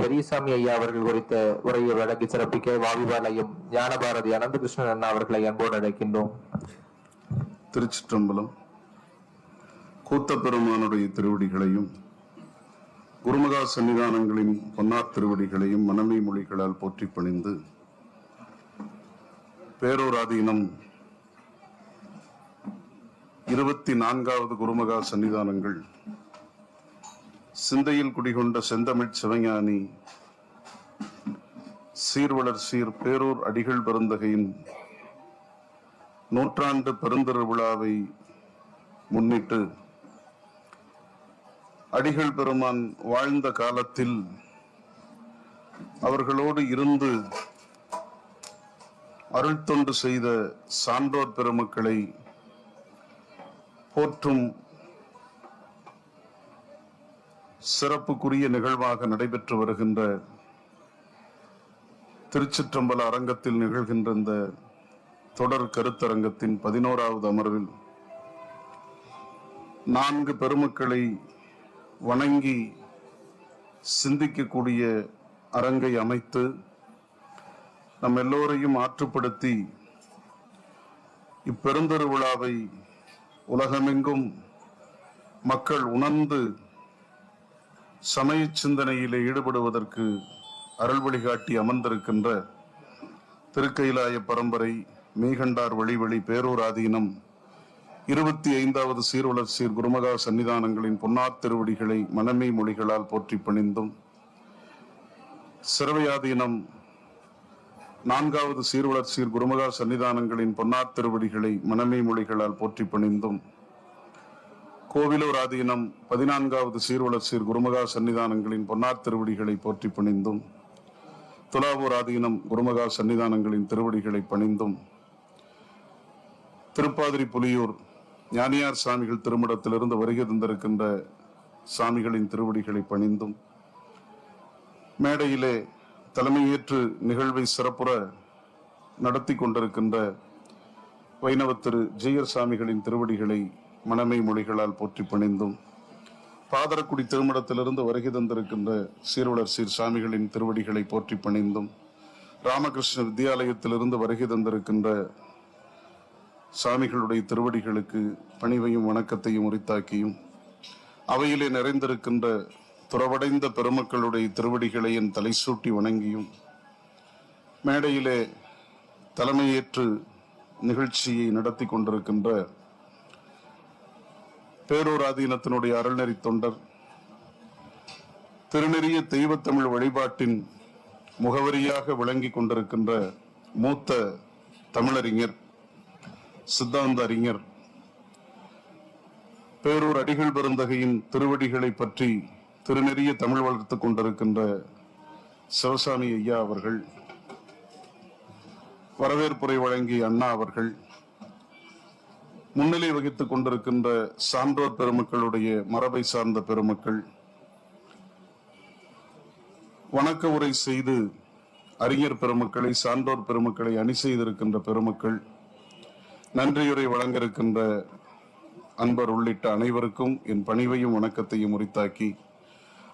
பெரியசாமி ஐயா அவர்கள் குறித்த உரையை வழங்கி சிறப்பிக்க வாவிபாளையம் ஞானபாரதி அனந்தகிருஷ்ணன் அண்ணா அவர்களை அன்போடு அழைக்கின்றோம். திருச்சிற்றம்பலம். கூத்தப்பெருமானுடைய திருவடிகளையும் குருமகா சன்னிதானங்களின் பொன்னார் திருவடிகளையும் மனமை மொழிகளால் போற்றி பணிந்து பேரூராதீனம் இருபத்தி நான்காவது குருமகா சன்னிதானங்கள் சிந்தையில் குடிகொண்ட செந்தமிழ் சிவஞானி சீர்வளர் சீர் பேரூர் அடிகள் பெருந்தகையின் நூற்றாண்டு பெருந்திரு விழாவை முன்னிட்டு அடிகள் பெருமான் வாழ்ந்த காலத்தில் அவர்களோடு இருந்து அருள் தொண்டு செய்த சான்றோர் பெருமக்களை போற்றும் சிறப்புக்குரிய நிகழ்வாக நடைபெற்று வருகின்ற திருச்சிற்றம்பல அரங்கத்தில் நிகழ்கின்ற இந்த தொடர் கருத்தரங்கத்தின் பதினோராவது அமர்வில் நான்கு பெருமக்களை வணங்கி சிந்திக்கக்கூடிய அரங்கை அமைத்து நம் எல்லோரையும் ஆற்றுப்படுத்தி இப்பெருந்தருவிழாவை உலகமெங்கும் மக்கள் உணர்ந்து சமய சிந்தனையிலே ஈடுபடுவதற்கு அருள் வழிகாட்டி அமர்ந்திருக்கின்ற திருக்கைலாய பரம்பரை மீகண்டார் வழிவழி பேரூர் ஆதீனம் இருபத்தி ஐந்தாவது சீர்வளர் சீர் குருமகா சன்னிதானங்களின் பொன்னார் திருவடிகளை மனமே மொழிகளால் போற்றி பணிந்தும் சிறவையாதீனம் நான்காவது சீர்வளர் சீர் குருமகா சன்னிதானங்களின் பொன்னார் திருவடிகளை மனமே மொழிகளால் போற்றி பணிந்தும் கோவிலூர் ஆதீனம் பதினான்காவது சீர்வளர் சீர் குருமகா சன்னிதானங்களின் பொன்னார் திருவடிகளை போற்றி பணிந்தும் துலாவூர் ஆதீனம் குருமகா சன்னிதானங்களின் திருவடிகளை பணிந்தும் திருப்பாதிரி புலியூர் ஞானியார் சாமிகள் திருமடத்திலிருந்து வருகை தந்திருக்கின்ற சாமிகளின் திருவடிகளை பணிந்தும் மேடையிலே தலைமையேற்று நிகழ்வை சிறப்புற நடத்தி கொண்டிருக்கின்ற வைணவ திரு ஜெயர் சாமிகளின் திருவடிகளை மனமை மொழிகளால் போற்றி பணிந்தும் பாதரக்குடி திருமணத்திலிருந்து வருகை தந்திருக்கின்ற சீர்வளர் சீர் சாமிகளின் திருவடிகளை போற்றி பணிந்தும் ராமகிருஷ்ண வித்தியாலயத்திலிருந்து வருகை தந்திருக்கின்ற சாமிகளுடைய திருவடிகளுக்கு பணிவையும் வணக்கத்தையும் உரித்தாக்கியும் அவையிலே நிறைந்திருக்கின்ற துறவடைந்த பெருமக்களுடைய திருவடிகளை என் தலை சூட்டி வணங்கியும் மேடையிலே தலைமையேற்று நிகழ்ச்சியை நடத்தி கொண்டிருக்கின்ற பேரோராதீனத்தினுடைய அருள்நெறி அறநெறி தொண்டர் திருநெறிய தெய்வத்தமிழ் வழிபாட்டின் முகவரியாக விளங்கி கொண்டிருக்கின்ற மூத்த தமிழறிஞர் சித்தாந்த அறிஞர் பேரூர் அடிகள் பெருந்தகையின் திருவடிகளை பற்றி திருநெறிய தமிழ் வளர்த்துக் கொண்டிருக்கின்ற சிவசாமி ஐயா அவர்கள் வரவேற்புரை வழங்கிய அண்ணா அவர்கள் முன்னிலை வகித்துக் கொண்டிருக்கின்ற சான்றோர் பெருமக்களுடைய மரபை சார்ந்த பெருமக்கள் வணக்க உரை செய்து அறிஞர் பெருமக்களை சான்றோர் பெருமக்களை அணி செய்திருக்கின்ற பெருமக்கள் நன்றியுரை வழங்க இருக்கின்ற அன்பர் உள்ளிட்ட அனைவருக்கும் என் பணிவையும் வணக்கத்தையும் உரித்தாக்கி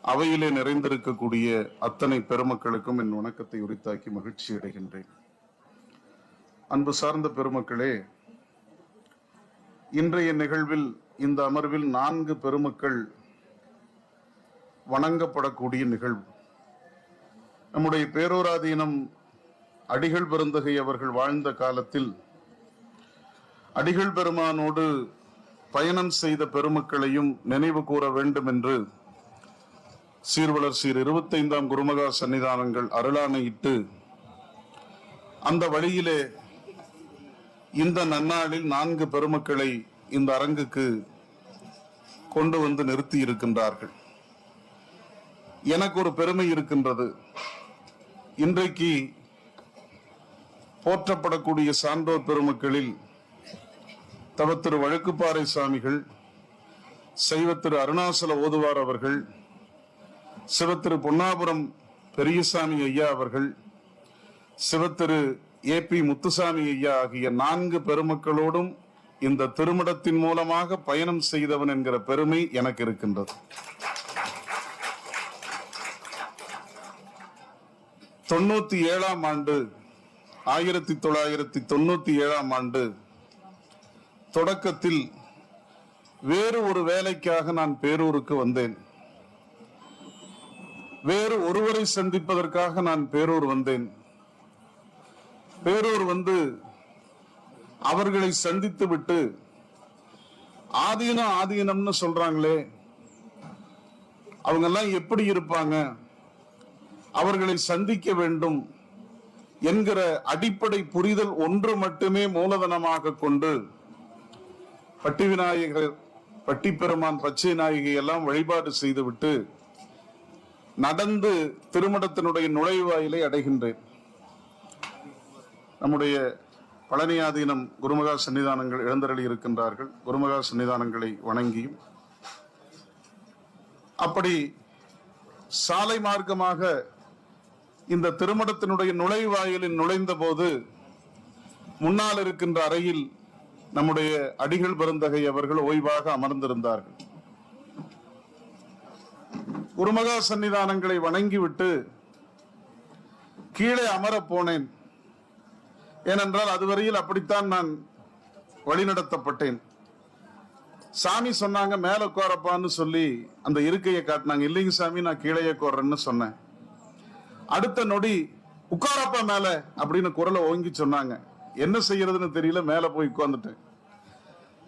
அவையிலே நிறைந்திருக்கக்கூடிய அத்தனை பெருமக்களுக்கும் என் வணக்கத்தை உரித்தாக்கி மகிழ்ச்சி அடைகின்றேன் அன்பு சார்ந்த பெருமக்களே இன்றைய நிகழ்வில் இந்த அமர்வில் நான்கு பெருமக்கள் வணங்கப்படக்கூடிய நிகழ்வு. நம்முடைய பேரோராதீனம் அடிகள் பெருந்தகை அவர்கள் வாழ்ந்த காலத்தில் அடிகள் பெருமானோடு பயணம் செய்த பெருமக்களையும் நினைவு கூற வேண்டும் என்று சீர்வளர் சீர் இருபத்தைந்தாம் குருமகா சன்னிதானங்கள் அருளானையிட்டு அந்த வழியிலே இந்த நன்னாளில் நான்கு பெருமக்களை இந்த அரங்குக்கு கொண்டு வந்து நிறுத்தி இருக்கின்றார்கள். எனக்கு ஒரு பெருமை இருக்கின்றது. இன்றைக்கு போற்றப்படக்கூடிய சான்றோர் பெருமக்களில் தவத்திரு வழக்குப்பாறை சாமிகள் சைவத்திரு அருணாசல ஓதுவார் அவர்கள் சிவத்திரு பொன்னாபுரம் பெரியசாமி ஐயா அவர்கள் சிவத்திரு ஏ பி முத்துசாமி ஐயா ஆகிய நான்கு பெருமக்களோடும் இந்த திருமணத்தின் மூலமாக பயணம் செய்தவன் என்கிற பெருமை எனக்கு இருக்கின்றது. தொண்ணூத்தி ஏழாம் ஆண்டு ஆயிரத்தி தொள்ளாயிரத்தி தொண்ணூத்தி ஏழாம் ஆண்டு தொடக்கத்தில் வேறு ஒரு வேலைக்காக நான் பேரூருக்கு வந்தேன். வேறு ஒருவரை சந்திப்பதற்காக நான் பேரூர் வந்தேன். பேரூர் வந்து அவர்களை சந்தித்து விட்டு ஆதீனம் ஆதீனம்னு சொல்றாங்களே அவங்க எல்லாம் எப்படி இருப்பாங்க? அவர்களை சந்திக்க வேண்டும் என்கிற அடிப்படை புரிதல் ஒன்று மட்டுமே மூலதனமாக கொண்டு பட்டி விநாயகர் பட்டிப்பெருமான் பச்சை நாயகி எல்லாம் வழிபாடு செய்துவிட்டு நடந்து திருமணத்தினுடைய நுழைவாயிலை அடைகின்றேன். நம்முடைய பழனியாதீனம் குருமகா சன்னிதானங்கள் எழுந்தருளி இருக்கின்றார்கள். குருமகா சன்னிதானங்களை வணங்கியும். அப்படி சாலை மார்க்கமாக இந்த திருமணத்தினுடைய நுழைவாயிலில் நுழைந்த போது முன்னால் இருக்கின்ற அறையில் நம்முடைய அடிகள் பெருந்தகை அவர்கள் ஓய்வாக அமர்ந்திருந்தார்கள். குருமகா சன்னிதானங்களை வணங்கிவிட்டு கீழே அமரப் போனேன். ஏனென்றால் அதுவரையில் அப்படித்தான் நான் வழிநடத்தப்பட்டேன். சாமி சொன்னாங்க மேல கோரப்பான்னு சொல்லி அந்த இருக்கையை காட்டினாங்க. இல்லைங்க சாமி நான் கீழே கோர்றேன்னு சொன்னேன். அடுத்த நொடி உட்காரப்பா மேல அப்படின்னு குரலை ஓங்கி சொன்னாங்க. என்ன செய்யறதுன்னு தெரியல மேல போய் உட்காந்துட்டேன்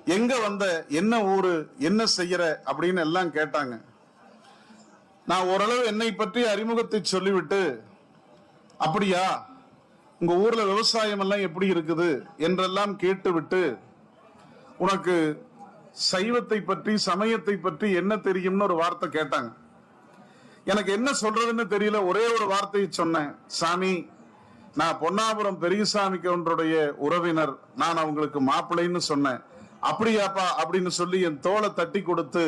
எங்க வந்த? என்ன ஊரு? என்ன செய்யற? அப்படின்னு எல்லாம் கேட்டாங்க. நான் ஓரளவு என்னை பற்றி அறிமுகத்தை சொல்லிவிட்டு அப்படியா? உங்க ஊர்ல விவசாயம் எல்லாம் எப்படி இருக்குது என்றெல்லாம் கேட்டுவிட்டு உனக்கு சைவத்தை பற்றி சமயத்தை பற்றி என்ன தெரியும்னு ஒரு வார்த்தை கேட்டாங்க. எனக்கு என்ன சொல்றதுன்னு தெரியல ஒரே ஒரு வார்த்தையை சொன்னேன். சாமி நான் பொன்னாபுரம் பெரியசாமி கவுண்டருடைய உறவினர். நான் அவங்களுக்கு மாப்பிள்ளைன்னு சொன்னேன். அப்படியாப்பா அப்படின்னு சொல்லி என் தோலை தட்டி கொடுத்து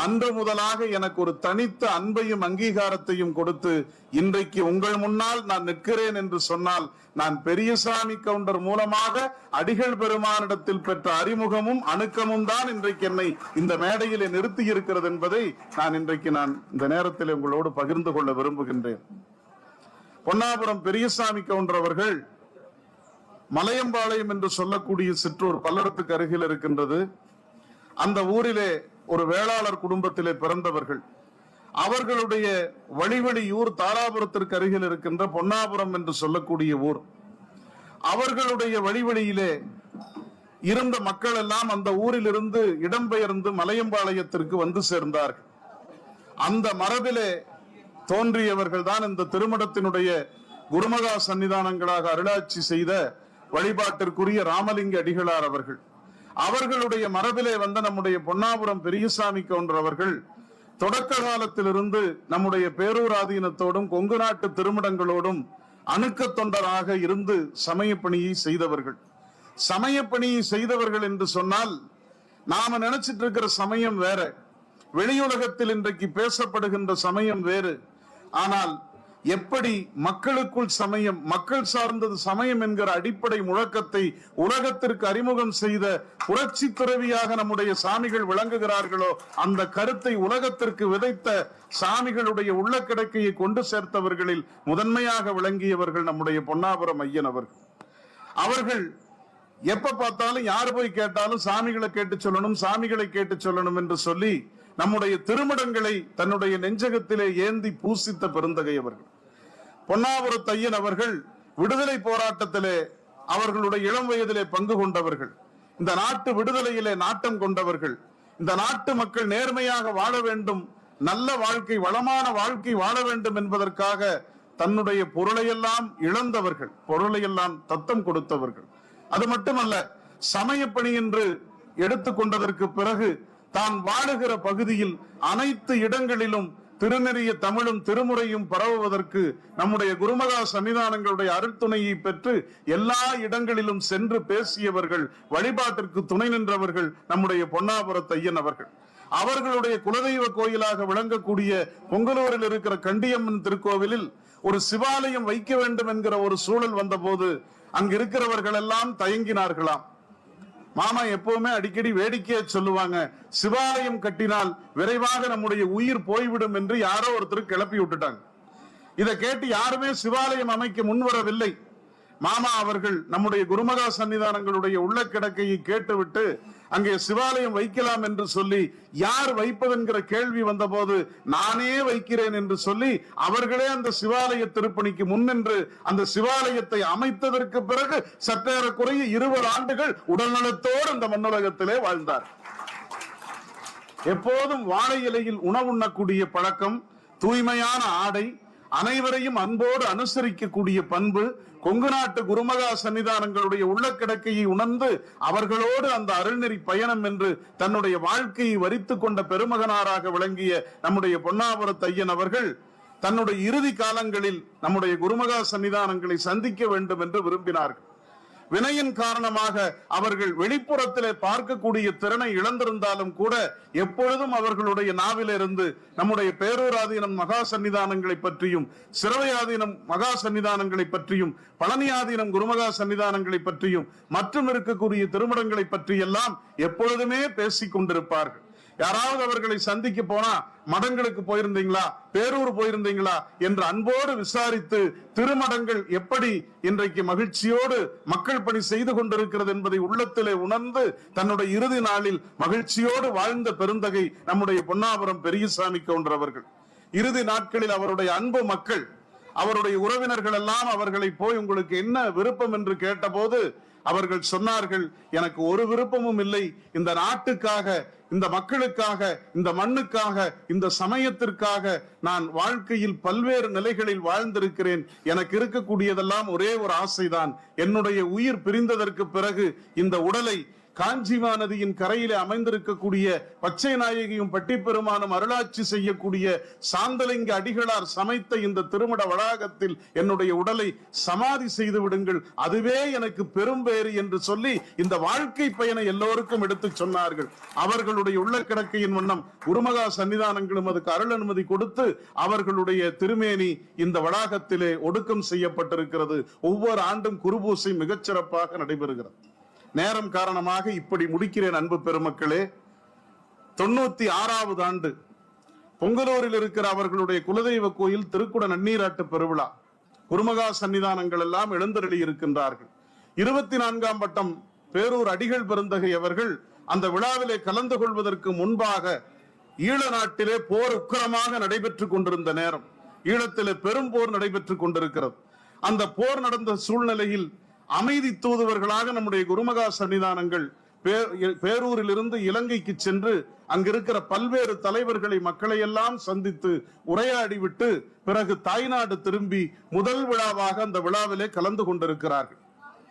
அன்று முதலாக எனக்கு ஒரு தனித்த அன்பையும் அங்கீகாரத்தையும் கொடுத்து இன்றைக்கு உங்கள் முன்னால் நான் நிற்கிறேன் என்று சொன்னால் நான் பெரியசாமி கவுண்டர் மூலமாக அடிகள் பெருமானிடத்தில் பெற்ற அறிமுகமும் அணுக்கமும் தான் இன்றைக்கு என்னை இந்த மேடையிலே நிறுத்தி இருக்கிறது என்பதை நான் இன்றைக்கு நான் இந்த நேரத்தில் உங்களோடு பகிர்ந்து கொள்ள விரும்புகின்றேன். பொன்னாபுரம் பெரியசாமி கவுண்டர் அவர்கள் மலையம்பாளையம் என்று சொல்லக்கூடிய சிற்றூர் பல்லடத்துக்கு அருகில் இருக்கின்றது. அந்த ஊரிலே ஒரு வேளாளர் குடும்பத்திலே பிறந்தவர்கள் அவர்களுடைய வழிவழி ஊர் தாராபுரத்திற்கு அருகில் இருக்கின்ற பொன்னாபுரம் என்று சொல்லக்கூடிய ஊர். அவர்களுடைய வழிவழியிலே இருந்த மக்கள் எல்லாம் அந்த ஊரிலிருந்து இடம்பெயர்ந்து மலையம்பாளையத்திற்கு வந்து சேர்ந்தார்கள். அந்த மரபிலே தோன்றியவர்கள் தான் இந்த திருமணத்தினுடைய குருமகா சன்னிதானங்களாக அருளாட்சி செய்த வழிபாட்டிற்குரிய ராமலிங்க அடிகளார் அவர்கள். அவர்களுடைய மரபிலே வந்த நம்முடைய பொன்னாபுரம் பெரியசாமி கவுண்டர் அவர்கள் தொடக்க காலத்திலிருந்து நம்முடைய பேரூராதீனத்தோடும் கொங்கு நாட்டு திருமடங்களோடும் அணுக்க தொண்டராக இருந்து சமய பணியை செய்தவர்கள். சமய பணியை செய்தவர்கள் என்று சொன்னால் நாம நினைச்சிட்டு இருக்கிற சமயம் வேற. வெளியுலகத்தில் இன்றைக்கு பேசப்படுகின்ற சமயம் வேறு. ஆனால் எப்படி மக்களுக்குள் சமயம் மக்கள் சார்ந்தது சமயம் என்கிற அடிப்படை முழக்கத்தை உலகத்திற்கு அறிமுகம் செய்த புரட்சி துறவியாக நம்முடைய சாமிகள் விளங்குகிறார்களோ அந்த கருத்தை உலகத்திற்கு விதைத்த சாமிகளுடைய உள்ள கிடக்கையை கொண்டு சேர்த்தவர்களில் முதன்மையாக விளங்கியவர்கள் நம்முடைய பொன்னாபுரம் ஐயன் அவர்கள். அவர்கள் எப்ப பார்த்தாலும் யார் போய் கேட்டாலும் சாமிகளை கேட்டு சொல்லணும் சாமிகளை கேட்டு சொல்லணும் என்று சொல்லி நம்முடைய திருமடங்களை தன்னுடைய நெஞ்சகத்திலே ஏந்தி பூசித்த பெருந்தகை பொன்னாபுரத்தையன் அவர்கள் விடுதலை போராட்டத்திலே அவர்களுடைய இளம் வயதிலே பங்கு கொண்டவர்கள். இந்த நாட்டு விடுதலையிலே நாட்டம் கொண்டவர்கள். இந்த நாட்டு மக்கள் நேர்மையாக வாழ வேண்டும் நல்ல வாழ்க்கை வளமான வாழ்க்கை வாழ வேண்டும் என்பதற்காக தன்னுடைய பொருளையெல்லாம் இழந்தவர்கள் பொருளையெல்லாம் தத்தம் கொடுத்தவர்கள். அது மட்டுமல்ல சமயப்பணி என்று எடுத்துக்கொண்டதற்கு பிறகு தான் வாழுகிற பகுதியில் அனைத்து இடங்களிலும் திருநெறிய தமிழும் திருமுறையும் பரவுவதற்கு நம்முடைய குருமகா சன்னிதானங்களுடைய அருட்துணையை பெற்று எல்லா இடங்களிலும் சென்று பேசியவர்கள் வழிபாட்டிற்கு துணை நின்றவர்கள் நம்முடைய பொன்னாபுரத் ஐயன் அவர்கள். அவர்களுடைய குலதெய்வ கோயிலாக விளங்கக்கூடிய பொங்கலூரில் இருக்கிற கண்டியம்மன் திருக்கோவிலில் ஒரு சிவாலயம் வைக்க வேண்டும் என்கிற ஒரு சூழல் வந்தபோது அங்கு இருக்கிறவர்கள் எல்லாம் தயங்கினார்களாம். மாமா எப்பவுமே அடிக்கடி வேடிக்கையை சொல்லுவாங்க. சிவாலயம் கட்டினால் விரைவாக நம்முடைய உயிர் போய்விடும் என்று யாரோ ஒருத்தர் கிளப்பி விட்டுட்டாங்க. இதை கேட்டு யாருமே சிவாலயம் அமைக்க முன்வரவில்லை. மாமா அவர்கள் நம்முடைய குருமகா சன்னிதானங்களுடைய உள்ள கிடக்கையை கேட்டுவிட்டு அங்கே சிவாலயம் வைக்கலாம் என்று சொல்லி யார் வைப்பதென்கிற கேள்வி வந்தபோது நானே வைக்கிறேன் என்று சொல்லி அவர்களே அந்த சிவாலய திருப்பணிக்கு முன்னின்று அந்த சிவாலயத்தை அமைத்ததற்கு பிறகு சற்றேறக்குறைய இருபது ஆண்டுகள் உடல்நலத்தோடு அந்த மண்ணுலகத்திலே வாழ்ந்தார். எப்போதும் வாழை இலையில் உணவுண்ணக்கூடிய பழக்கம் தூய்மையான ஆடை அனைவரையும் அன்போடு அனுசரிக்கக்கூடிய பண்பு கொங்கு நாட்டு குருமகா சன்னிதானங்களுடைய உள்ள கிடக்கையை உணர்ந்து அவர்களோடு அந்த அருள்நெறி பயணம் என்று தன்னுடைய வாழ்க்கையை வரித்துக் கொண்ட பெருமகனாராக விளங்கிய நம்முடைய பொன்னாபுரத் ஐயன் அவர்கள் தன்னுடைய இறுதி காலங்களில் நம்முடைய குருமகா சன்னிதானங்களை சந்திக்க வேண்டும் என்று விரும்பினார்கள். வினையின் காரணமாக அவர்கள் வெளிப்புறத்திலே பார்க்கக்கூடிய திறனை இழந்திருந்தாலும் கூட எப்பொழுதும் அவர்களுடைய நாவிலிருந்து நம்முடைய பேரூராதீனம் மகா சன்னிதானங்களை பற்றியும் சிறவையாதீனம் மகா சன்னிதானங்களை பற்றியும் பழனியாதீனம் குருமகா சன்னிதானங்களை பற்றியும் மற்றும் இருக்கக்கூடிய திருமணங்களை பற்றியெல்லாம் எப்பொழுதுமே பேசிக் கொண்டிருப்பார்கள். யாராவது அவர்களை சந்திக்க போனா மடங்களுக்கு போயிருந்தீங்களா? பேரூர் போயிருந்தீங்களா? என்று அன்போடு விசாரித்து திருமடங்கள் எப்படி இன்றைக்கு மகிழ்ச்சியோடு மக்கள் பணி செய்து கொண்டிருக்கிறது என்பதை உள்ளத்திலே உணர்ந்து தன்னுடைய இறுதி நாளில் மகிழ்ச்சியோடு வாழ்ந்த பெருந்தகை நம்முடைய பொன்னாபுரம் பெரியசாமி கவுண்டர் அவர்கள். இறுதி நாட்களில் அவருடைய அன்பு மக்கள் அவருடைய உறவினர்கள் எல்லாம் அவர்களை போய் உங்களுக்கு என்ன விருப்பம் என்று கேட்டபோது அவர்கள் சொன்னார்கள் எனக்கு ஒரு விருப்பமும் இல்லை. இந்த நாட்டுக்காக இந்த மக்களுக்காக இந்த மண்ணுக்காக இந்த சமயத்திற்காக நான் வாழ்க்கையில் பல்வேறு நிலைகளில் வாழ்ந்திருக்கிறேன். எனக்கு இருக்கக்கூடியதெல்லாம் ஒரே ஒரு ஆசைதான். என்னுடைய உயிர் பிரிந்ததற்கு பிறகு இந்த உடலை காஞ்சிமா நதியின் கரையிலே அமைந்திருக்கக்கூடிய பச்சை நாயகியும் பட்டிப்பெருமானும் அருளாட்சி செய்யக்கூடிய சாந்தலிங்க அடிகளார் சமைத்த இந்த திருமண வளாகத்தில் என்னுடைய உடலை சமாதி செய்து விடுங்கள். அதுவே எனக்கு பெரும் பெயர் என்று சொல்லி இந்த வாழ்க்கை பயனை எல்லோருக்கும் எடுத்து சொன்னார்கள். அவர்களுடைய உள்ள கிடக்கையின் வண்ணம் குருமகா சன்னிதானங்களும் அதுக்கு அருள் அனுமதி கொடுத்து அவர்களுடைய திருமேனி இந்த வளாகத்திலே ஒடுக்கம் செய்யப்பட்டிருக்கிறது. ஒவ்வொரு ஆண்டும் குருபூசை மிகச்சிறப்பாக நடைபெறுகிறது. நேரம் காரணமாக இப்படி முடிக்கிறேன் அன்பு பெருமக்களே. தொண்ணூத்தி ஆறாவது ஆண்டு பொங்கலூரில் இருக்கிற அவர்களுடைய குலதெய்வ கோயில் திருக்குட நன்னீராட்டு பெருவிழா. குருமகா சன்னிதானங்கள் எல்லாம் எழுந்தருளி இருக்கின்றார்கள். இருபத்தி நான்காம் வட்டம் பேரூர் அடிகள் பெருந்தகை அவர்கள் அந்த விழாவிலே கலந்து கொள்வதற்கு முன்பாக ஈழ நாட்டிலே போர் உக்கிரமாக நடைபெற்றுக் கொண்டிருந்த நேரம். ஈழத்திலே பெரும் போர் நடைபெற்றுக் கொண்டிருக்கிறது. அந்த போர் நடந்த சூழ்நிலையில் அமைதி தூதுவர்களாக நம்முடைய குருமகா சன்னிதானங்கள் பே- பேரூரிலிருந்து இலங்கைக்கு சென்று அங்கிருக்கிற பல்வேறு தலைவர்களை மக்களை எல்லாம் சந்தித்து உரையாடி விட்டு பிறகு தாய்நாடு திரும்பி முதல் விழாவாக அந்த விழாவிலே கலந்து கொண்டிருக்கிறார்கள்.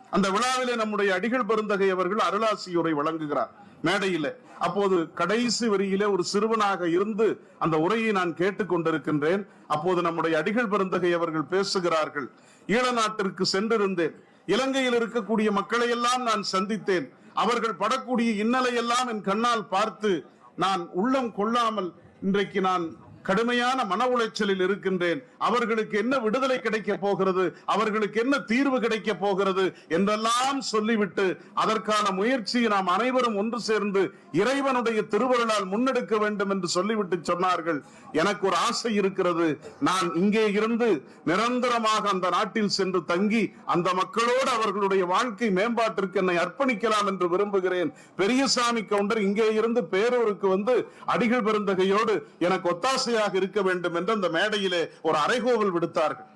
அந்த விழாவிலே நம்முடைய அடிகள் பெருந்தகை அவர்கள் அருளாசியுரை வழங்குகிறார் மேடையிலே. அப்போது கடைசி வரியிலே ஒரு சிறுவனாக இருந்து அந்த உரையை நான் கேட்டுக்கொண்டிருக்கின்றேன் அப்போது நம்முடைய அடிகள் பெருந்தகை அவர்கள் பேசுகிறார்கள் ஈழ நாட்டிற்கு சென்றிருந்தேன். இலங்கையில் இருக்கக்கூடிய மக்களை எல்லாம் நான் சந்தித்தேன். அவர்கள் படக்கூடிய இன்னலை எல்லாம் என் கண்ணால் பார்த்து நான் உள்ளம் கொள்ளாமல் இன்றைக்கு நான் கடுமையான மன உளைச்சலில் இருக்கின்றேன். அவர்களுக்கு என்ன விடுதலை கிடைக்க போகிறது? அவர்களுக்கு என்ன தீர்வு கிடைக்க போகிறது? என்றெல்லாம் சொல்லிவிட்டு அதற்கான முயற்சியை நாம் அனைவரும் ஒன்று சேர்ந்து இறைவனுடைய திருவருளால் முன்னெடுக்க வேண்டும் என்று சொல்லிவிட்டு சொன்னார்கள். எனக்கு ஒரு ஆசை இருக்கிறது. நான் இங்கே இருந்து நிரந்தரமாக அந்த நாட்டில் சென்று தங்கி அந்த மக்களோடு அவர்களுடைய வாழ்க்கை மேம்பாட்டிற்கு என்னை அர்ப்பணிக்கலாம் என்று விரும்புகிறேன். பெரியசாமி கவுண்டர் இங்கே இருந்து பேரூருக்கு வந்து அடிகள் பெருந்தகையோடு எனக்கு ஆசையாக இருக்க வேண்டும் என்று அந்த மேடையிலே ஒரு அறைகோவல் விடுத்தார்கள்.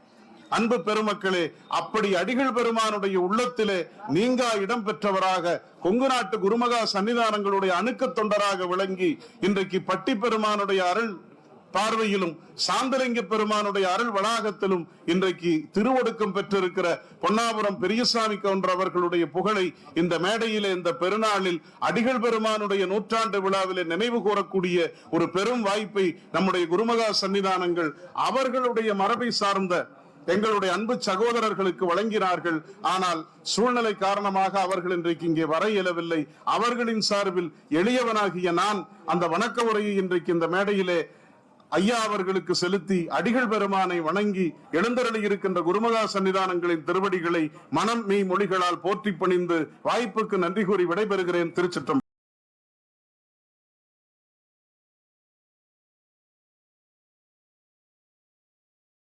அன்பு பெருமக்களே அப்படி அடிகள் பெருமானுடைய உள்ளத்திலே நீங்கா இடம் பெற்றவராக கொங்கு நாட்டு குருமகா சன்னிதானங்களுடைய அணுக்க தொண்டராக விளங்கி இன்றைக்கு பட்டி பெருமானுடைய அருள் பார்வையிலும் சாந்தலிங்க பெருமானுடைய அருள் வளாகத்திலும் இன்றைக்கு திருவொடுக்கம் பெற்றிருக்கிற பொன்னாபுரம் பெரியசாமி கவுண்டர் அவர்களுடைய புகழை இந்த மேடையிலே இந்த பெருநாளில் அடிகள் பெருமானுடைய நூற்றாண்டு விழாவிலே நினைவு கூறக்கூடிய ஒரு பெரும் வாய்ப்பை நம்முடைய குருமகா சன்னிதானங்கள் அவர்களுடைய மரபை சார்ந்த எங்களுடைய அன்பு சகோதரர்களுக்கு வழங்கினார்கள். ஆனால் சூழ்நிலை காரணமாக அவர்கள் இன்றைக்கு இங்கே வர இயலவில்லை. அவர்களின் சார்பில் எளியவனாகிய நான் அந்த வணக்க உரையை இன்றைக்கு இந்த மேடையிலே ஐயா அவர்களுக்கு செலுத்தி அடிகள் பெருமானை வணங்கி எழுந்தருளி இருக்கின்ற குருமகா சன்னிதானங்களின் திருவடிகளை மனம் மெய் மொழிகளால் போற்றி பணிந்து வாய்ப்புக்கு நன்றி கூறி விடைபெறுகிறேன். திருச்சிற்றம்